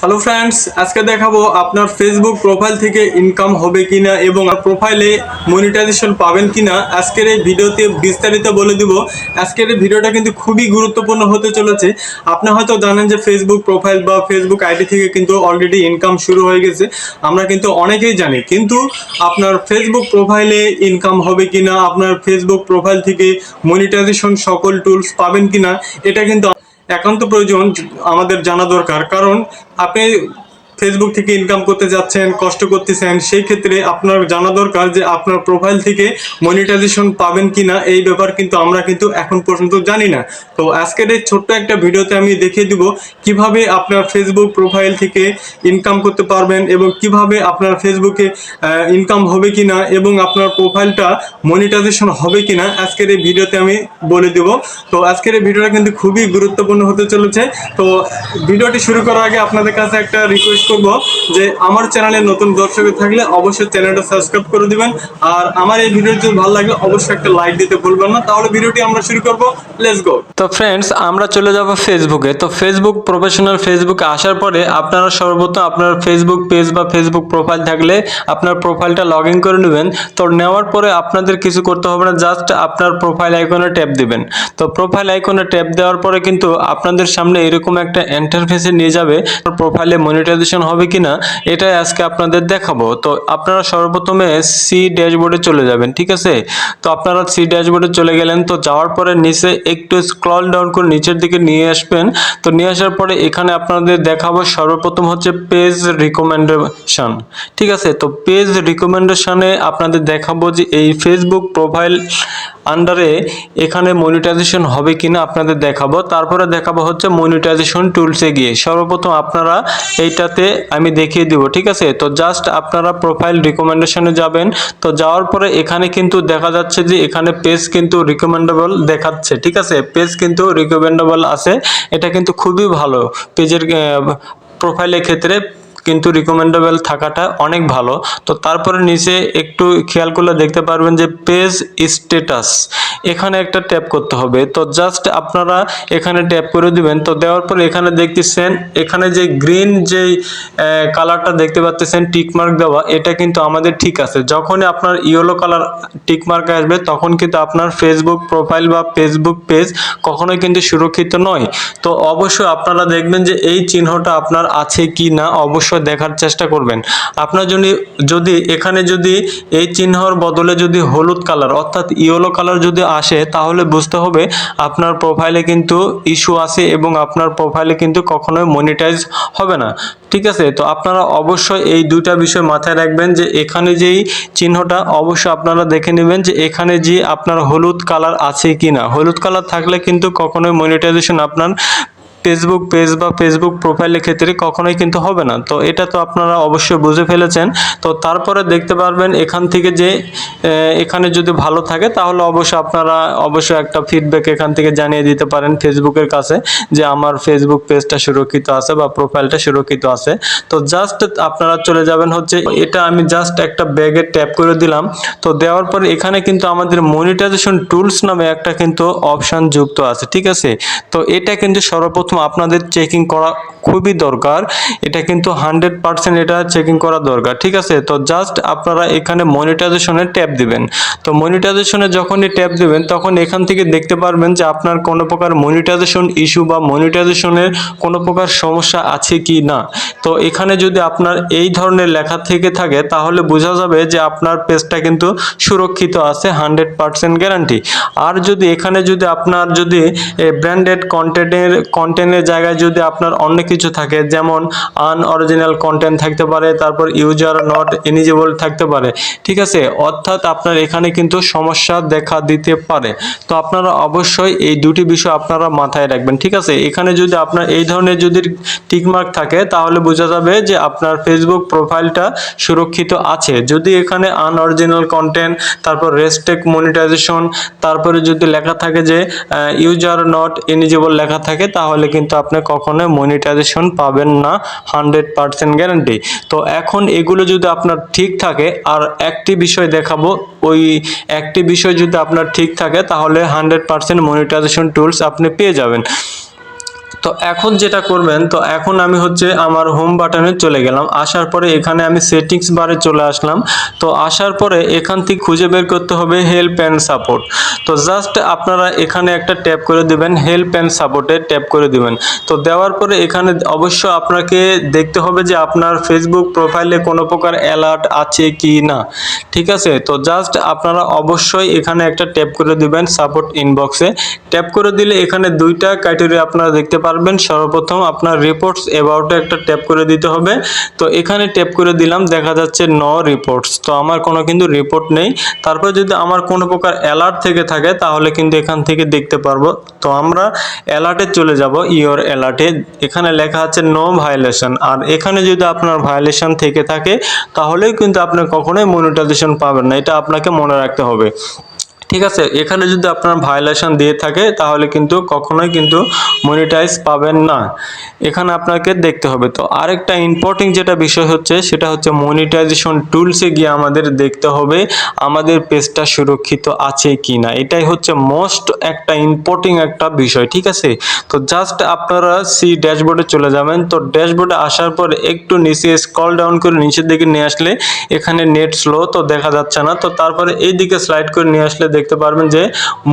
Hello friends আজকে দেখাবো আপনার ফেসবুক প্রোফাইল থেকে ইনকাম হবে কিনা এবং প্রোফাইলে মনিটাইজেশন পাবেন কিনা। আজকের এই ভিডিওতে বিস্তারিত বলে দিব। আজকের এই ভিডিওটা কিন্তু খুবই গুরুত্বপূর্ণ হতে চলেছে। আপনি হয়তো জানেন যে ফেসবুক প্রোফাইল বা ফেসবুক আইডি থেকে কিন্তু অলরেডি ইনকাম শুরু হয়ে গেছে। আমরা কিন্তু অনেকেই জানি, কিন্তু আপনার ফেসবুক প্রোফাইলে ইনকাম হবে কিনা, আপনার ফেসবুক প্রোফাইল থেকে মনিটাইজেশন সকল টুলস পাবেন কিনা, এটা কিন্তু একান্ত প্রয়োজন আমাদের জানা দরকার। কারণ আপনি ফেসবুক থেকে ইনকাম করতে যাচ্ছেন, কষ্ট করতেছেন, সেই ক্ষেত্রে আপনার জানা দরকার যে আপনার প্রোফাইল থেকে মনিটাইজেশন পাবেন কিনা, এই ব্যাপার কিন্তু আমরা কিন্তু এখন পর্যন্ত জানি না। তো আজকের এই ছোট্ট একটা ভিডিওতে আমি দেখিয়ে দিব কীভাবে আপনার ফেসবুক প্রোফাইল থেকে ইনকাম করতে পারবেন এবং কীভাবে আপনার ফেসবুকে ইনকাম হবে কিনা এবং আপনার প্রোফাইলটা মনিটাইজেশন হবে কিনা আজকের এই ভিডিওতে আমি বলে দেব। তো আজকের এই ভিডিওটা কিন্তু খুবই গুরুত্বপূর্ণ হতে চলেছে। তো ভিডিওটি শুরু করার আগে আপনাদের কাছে একটা রিকোয়েস্ট করব যে আমার চ্যানেলে নতুন দর্শক থাকলে অবশ্যই চ্যানেলটা সাবস্ক্রাইব করে দিবেন। আর আমার এই ভিডিও যদি ভালো লাগলে অবশ্যই একটা লাইক দিতে ভুলবেন না। তাহলে ভিডিওটি আমরা শুরু করব। লেটস গো তো ফ্রেন্ডস আমরা চলে যাব ফেসবুকে তো ফেসবুক প্রফেশনাল ফেসবুকে আসার পরে আপনারা সর্বপ্রথম আপনার ফেসবুক পেজ বা ফেসবুক প্রোফাইল থাকলে আপনার প্রোফাইলটা লগ ইন করে নেবেন। তো নেওয়ার পরে আপনাদের কিছু করতে হবে না জাস্ট আপনার প্রোফাইল আইকনে ট্যাপ দিবেন। তো প্রোফাইল আইকনে ট্যাপ দেওয়ার পরে কিন্তু আপনাদের সামনে এরকম একটা ইন্টারফেসে নিয়ে যাবে। প্রোফাইলে মনিটাইজেশন হবে কিনা, এটাই আজকে আপনাদের দেখাবো। তো আপনারা সর্বপ্রথমে সি ড্যাশবোর্ডে চলে যাবেন, ঠিক আছে? তো আপনারা সি ড্যাশবোর্ডে চলে গেলেন, তো যাওয়ার পরে নিচে একটু স্ক্রল ডাউন করে নিচের দিকে নিয়ে আসবেন। তো নিয়ে আসার পরে এখানে আপনাদের দেখাবো সর্বপ্রথম হচ্ছে পেজ রিকমেন্ডেশন ঠিক আছে? তো পেজ রিকমেন্ডেশনে আপনাদের দেখাবো যে এই ফেসবুক প্রোফাইল আন্ডারে এখানে মনিটাইজেশন হবে কিনা আপনাদের দেখাবো। তারপরে দেখাবো হচ্ছে মনিটাইজেশন টুলসে গিয়ে। সর্বপ্রথম আপনারা এইটাতে আমি দেখিয়ে দিব, ঠিক আছে? তো জাস্ট আপনারা প্রোফাইল রিকমেন্ডেশনে যাবেন। তো যাওয়ার পরে এখানে কিন্তু দেখা যাচ্ছে যে এখানে পেজ কিন্তু রিকমেন্ডেবল দেখাচ্ছে, ঠিক আছে? পেজ কিন্তু রিকমেন্ডেবল আছে। এটা কিন্তু খুবই ভালো। পেজের প্রোফাইলের ক্ষেত্রে কিন্তু রিকমেন্ডেবল থাকাটা অনেক ভালো। তো তারপরে নিচে একটু খেয়াল করলে দেখতে পারবেন যে পেজ স্ট্যাটাস এখানে একটা ট্যাপ করতে হবে। তো জাস্ট আপনারা এখানে ট্যাপ করে দিবেন। তো দেওয়ার পরে এখানে দেখতেছেন, এখানে যে গ্রিন যে কালারটা দেখতে পাচ্ছেন টিকমার্ক দেওয়া, এটা কিন্তু আমাদের ঠিক আছে। যখনই আপনার ইয়েলো কালার টিকমার্ক আসবে, তখন কিন্তু আপনার ফেসবুক প্রোফাইল বা ফেসবুক পেজ কখনোই কিন্তু সুরক্ষিত নয়। তো অবশ্যই আপনারা দেখবেন যে এই চিহ্নটা আপনার আছে কি না অবশ্যই দেখার চেষ্টা করবেন। আপনার যদি যদি এখানে যদি এই চিহ্নর বদলে যদি হলুদ কালার অর্থাৎ ইয়েলো কালার যদি আসে, তাহলে বুঝতে হবে আপনার প্রোফাইলে কিন্তু ইস্যু আছে এবং আপনার প্রোফাইলে কিন্তু কখনোই মনিটাইজ হবে না। ঠিক আছে? তো আপনারা অবশ্যই এই দুইটা বিষয় মাথায় রাখবেন যে এখানে যেই চিহ্নটা অবশ্যই আপনারা দেখে নেবেন যে এখানে যে আপনার হলুদ কালার আছে কি না হলুদ কালার থাকলে কিন্তু কখনোই মনিটাইজেশন আপনার ফেসবুক পেজ বা ফেসবুক প্রোফাইলের ক্ষেত্রে কখনোই কিন্তু হবে না। তো এটা তো আপনারা অবশ্যই বুঝে ফেলেছেন। তো তারপরে দেখতে পারবেন এখান থেকে যে এখানে যদি ভালো থাকে তাহলে অবশ্যই আপনারা অবশ্যই একটা ফিডব্যাক এখান থেকে জানিয়ে দিতে পারেন ফেসবুকের কাছে যে আমার ফেসবুক পেজটা সুরক্ষিত আছে বা প্রোফাইলটা সুরক্ষিত আছে। তো জাস্ট আপনারা চলে যাবেন হচ্ছে, এটা আমি জাস্ট একটা ব্যাগে ট্যাপ করে দিলাম। তো দেওয়ার পরে এখানে কিন্তু আমাদের মনিটাইজেশন টুলস নামে একটা কিন্তু অপশন যুক্ত আছে, ঠিক আছে? তো এটা কিন্তু সর্বপ্রথম আপনাদের চেকিং করা খুবই দরকার। এটা কিন্তু হান্ড্রেড পার্সেন্ট এটা চেকিং করা দরকার, ঠিক আছে? তো জাস্ট আপনারা এখানে মনিটাইজেশনের ট্যাপ দিবেন। তো মনিটাইজেশনে যখনই ট্যাপ দিবেন, তখন এখান থেকে দেখতে পারবেন যে আপনার কোনো প্রকার মনিটাইজেশন ইস্যু বা মনিটাইজেশনের কোনো প্রকার সমস্যা আছে কি না। তো এখানে যদি আপনার এই ধরনের লেখা থেকে থাকে, তাহলে বোঝা যাবে যে আপনার পেজটা কিন্তু সুরক্ষিত আছে, হান্ড্রেড পার্সেন্ট গ্যারান্টি। আর যদি এখানে যদি আপনার যদি ব্র্যান্ডেড কন্টেন্টের কন্টেন্টের জায়গায় যদি আপনার অন্য কিছু থাকে, যেমন আনঅরিজিনাল কন্টেন্ট থাকতে পারে, তারপর ইউজার নট এলিজিবল থাকতে পারে, ঠিক আছে? অর্থাৎ আপনার এখানে কিন্তু সমস্যা দেখা দিতে পারে। তো আপনারা অবশ্যই এই দুটি বিষয় আপনারা মাথায় রাখবেন, ঠিক আছে? এখানে যদি আপনার এই ধরনের যদি টিকমার্ক থাকে, তাহলে বোঝা যাবে যে আপনার ফেসবুক প্রোফাইলটা সুরক্ষিত আছে। যদি এখানে আনঅরিজিনাল কন্টেন্ট তারপর রেস্টেক মনিটাইজেশন তারপরে যদি লেখা থাকে যে ইউজার নট এলিজিবল লেখা থাকে, তাহলে কিন্তু আপনি কখনোই মনিটাইজেশন পাবেন না হান্ড্রেড পার্সেন্ট গ্যারান্টি তো এখন এগুলো যদি আপনার ঠিক থাকে, আর একটি বিষয় দেখাবো, ওই একটি বিষয় যদি আপনার ঠিক থাকে, তাহলে হান্ড্রেড পার্সেন্ট মনিটাইজেশন টুলস আপনি পেয়ে যাবেন। তো এখন যেটা করবেন, তো এখন আমি হচ্ছে আমার হোম বাটনে চলে গেলাম। আসার পরে এখানে আমি সেটিংস বারে চলে আসলাম। তো আসার পরে এখান থেকে খুঁজে বের করতে হবে হেল্প অ্যান্ড সাপোর্ট তো জাস্ট আপনারা এখানে একটা ট্যাপ করে দিবেন হেল্প অ্যান্ড সাপোর্টে ট্যাপ করে দিবেন। তো দেওয়ার পরে এখানে অবশ্য আপনাকে দেখতে হবে যে আপনার ফেসবুক প্রোফাইলে কোনো প্রকার অ্যালার্ট আছে কি না। ঠিক আছে? তো জাস্ট আপনারা অবশ্যই এখানে একটা ট্যাপ করে দিবেন সাপোর্ট ইনবক্সে ট্যাপ করে দিলে এখানে দুইটা ক্রাইটেরিয়া আপনারা দেখতে পারবেন। সর্বপ্রথম আপনার রিপোর্টস অ্যাবাউটে একটা ট্যাপ করে দিতে হবে। তো এখানে ট্যাপ করে দিলাম, দেখা যাচ্ছে ন রিপোর্টস তো আমার কোনো কিন্তু রিপোর্ট নেই। তারপর যদি আমার কোনো প্রকার অ্যালার্ট থেকে থাকে, তাহলে কিন্তু এখান থেকে দেখতে পারব। তো আমরা অ্যালার্টে চলে যাব ইওর অ্যালার্টে এখানে লেখা আছে নো ভায়োলেশন আর এখানে যদি আপনার ভায়োলেশন থেকে থাকে তাহলেই কিন্তু আপনি কখনোই মনিটাইজেশন পাবেন না। এটা আপনাকে মনে রাখতে হবে। ঠিক আছে? এখানে যদি আপনার ভায়োলেশন দিয়ে থাকে, তাহলে কিন্তু কখনোই কিন্তু মনিটাইজ পাবেন না। এখানে আপনাকে দেখতে হবে তো। আরেকটা ইম্পর্টেন্ট যেটা বিষয় হচ্ছে, সেটা হচ্ছে মনিটাইজেশন টুলসে গিয়ে আমাদের দেখতে হবে, আমাদের পেজটা সুরক্ষিত আছে কি না এটাই হচ্ছে মোস্ট একটা ইম্পর্টেন্ট একটা বিষয়, ঠিক আছে? তো জাস্ট আপনারা সি ড্যাশবোর্ডে চলে যাবেন। তো ড্যাশবোর্ডে আসার পর একটু নিচে স্কল ডাউন করে নিচের দিকে নিয়ে আসলে এখানে নেট স্লো তো দেখা যাচ্ছে না। তো তারপরে এই দিকে স্লাইড করে নিয়ে আসলে দেখতে পারবেন যে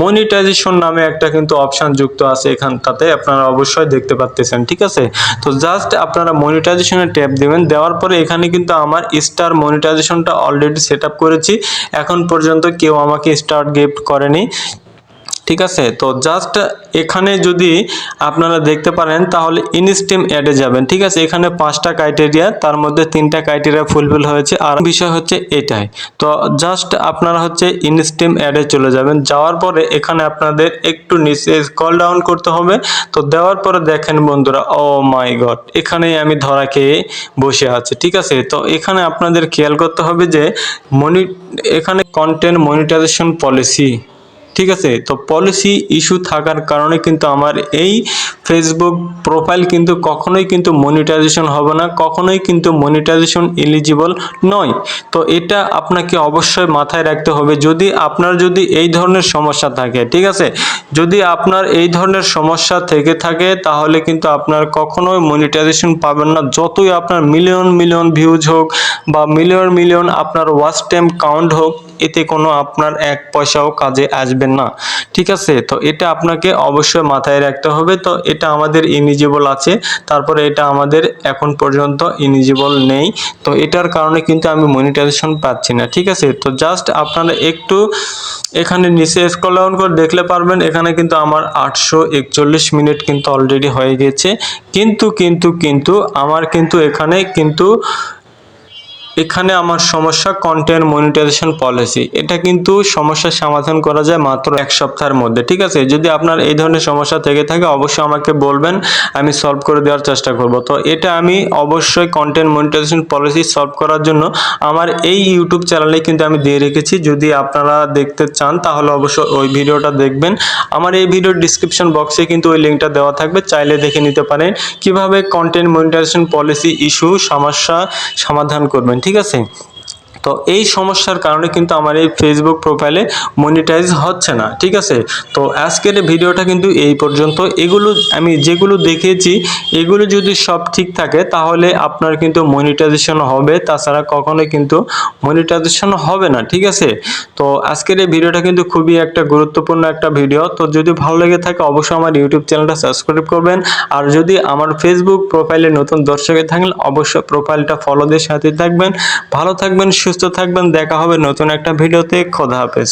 মনিটাইজেশন নামে একটা কিন্তু অপশান যুক্ত আছে এখানটাতে, আপনারা অবশ্যই দেখতে পাচ্ছেন ঠিক আছে? তো জাস্ট আপনারা মনিটাইজেশনে ট্যাপ দেবেন, দেওয়ার পরে এখানে কিন্তু আমার স্টার মনিটাইজেশনটা অলরেডি সেট করেছি। এখন পর্যন্ত কেউ আমাকে স্টার গিফট করেনি। ঠিক আছে? তো জাস্ট এখানে যদি আপনারা দেখতে পারেন, তাহলে ইনস্টিম অ্যাডে যাবেন, ঠিক আছে? এখানে পাঁচটা ক্রাইটেরিয়া তার মধ্যে তিনটা ক্রাইটেরিয়া ফুলফিল হয়েছে, আর বিষয় হচ্ছে এটাই। তো জাস্ট আপনারা হচ্ছে ইনস্টিম অ্যাডে চলে যাবেন, যাওয়ার পরে এখানে আপনাদের একটু নিচে কল ডাউন করতে হবে। তো দেওয়ার পরে দেখেন বন্ধুরা ও মাই গড এখানেই আমি ধরা খেয়ে বসে আছি, ঠিক আছে? তো এখানে আপনাদের খেয়াল করতে হবে যে মনি এখানে কন্টেন্ট মনিটাইজেশন পলিসি ঠিক আছে? তো পলিসি ইস্যু থাকার কারণে কিন্তু আমার এই ফেসবুক প্রোফাইল কিন্তু কখনোই কিন্তু মনিটাইজেশন হবে না, কখনোই কিন্তু মনিটাইজেশন এলিজিবল নয়। তো এটা আপনাকে অবশ্যই মাথায় রাখতে হবে। যদি আপনার যদি এই ধরনের সমস্যা থাকে, ঠিক আছে? যদি আপনার এই ধরনের সমস্যা থেকে থাকে, তাহলে কিন্তু আপনার কখনোই মনিটাইজেশন পাবেন না। যতই আপনার মিলিয়ন মিলিয়ন ভিউজ হোক বা মিলিয়ন মিলিয়ন আপনার ওয়াচ টাইম কাউন্ট হোক, এতে কোনো আপনার এক পয়সাও কাজে আসবে না। ঠিক আছে? তো এটা আপনাকে অবশ্যই মাথায় রাখতে হবে। তো এটা আমাদের ইনিজিবল আছে। তারপরে এটা আমাদের এখন পর্যন্ত ইনিজিবল নেই। তো এটার কারণে কিন্তু আমি মনিটাইজেশন পাচ্ছি না। ঠিক আছে? তো জাস্ট আপনারা একটু এখানে নিচে স্ক্রল ডাউন করে দেখলে পারবেন। এখানে কিন্তু আমার আটশো একচল্লিশ মিনিট কিন্তু অলরেডি হয়ে গেছে। কিন্তু কিন্তু কিন্তু আমার কিন্তু এখানে কিন্তু এখানে আমার সমস্যা কন্টেন্ট মনিটাইজেশন পলিসি এটা কিন্তু সমস্যার সমাধান করা যায় মাত্র এক সপ্তাহের মধ্যে, ঠিক আছে? যদি আপনার এই ধরনের সমস্যা থেকে থাকে, অবশ্যই আমাকে বলবেন, আমি সলভ করে দেওয়ার চেষ্টা করব। তো এটা আমি অবশ্যই কন্টেন্ট মনিটাইজেশন পলিসি সলভ করার জন্য আমার এই ইউটিউব চ্যানেলে কিন্তু আমি দিয়ে রেখেছি। যদি আপনারা দেখতে চান, তাহলে অবশ্যই ওই ভিডিওটা দেখবেন। আমার এই ভিডিওর ডিসক্রিপশন বক্সে কিন্তু ওই লিঙ্কটা দেওয়া থাকবে, চাইলে দেখে নিতে পারেন। কীভাবে কন্টেন্ট মনিটাইজেশন পলিসি ইস্যু সমস্যা সমাধান করবেন ঠিক আছে? তো এই সমস্যার কারণে কিন্তু আমার এই ফেসবুক প্রোফাইলে মনিটাইজ হচ্ছে না, ঠিক আছে? তো আজকের ভিডিওটা কিন্তু এই পর্যন্ত। এগুলো আমি যেগুলো দেখিয়েছি এগুলো যদি সব ঠিক থাকে, তাহলে আপনার কিন্তু মনিটাইজেশন হবে। তাছাড়া কখনোই কিন্তু মনিটাইজেশন হবে না, ঠিক আছে? তো আজকের এই ভিডিওটা কিন্তু খুবই একটা গুরুত্বপূর্ণ একটা ভিডিও তো যদি ভালো লেগে থাকে, অবশ্যই আমার ইউটিউব চ্যানেলটা সাবস্ক্রাইব করবেন। আর যদি আমার ফেসবুক প্রোফাইলে নতুন দর্শকে থাকেন, অবশ্যই প্রোফাইলটা ফলো দিয়ে সাথে থাকবেন। ভালো থাকবেন সুস্থ থাকবেন দেখা হবে নতুন একটা ভিডিওতে। খোদা হাফেজ।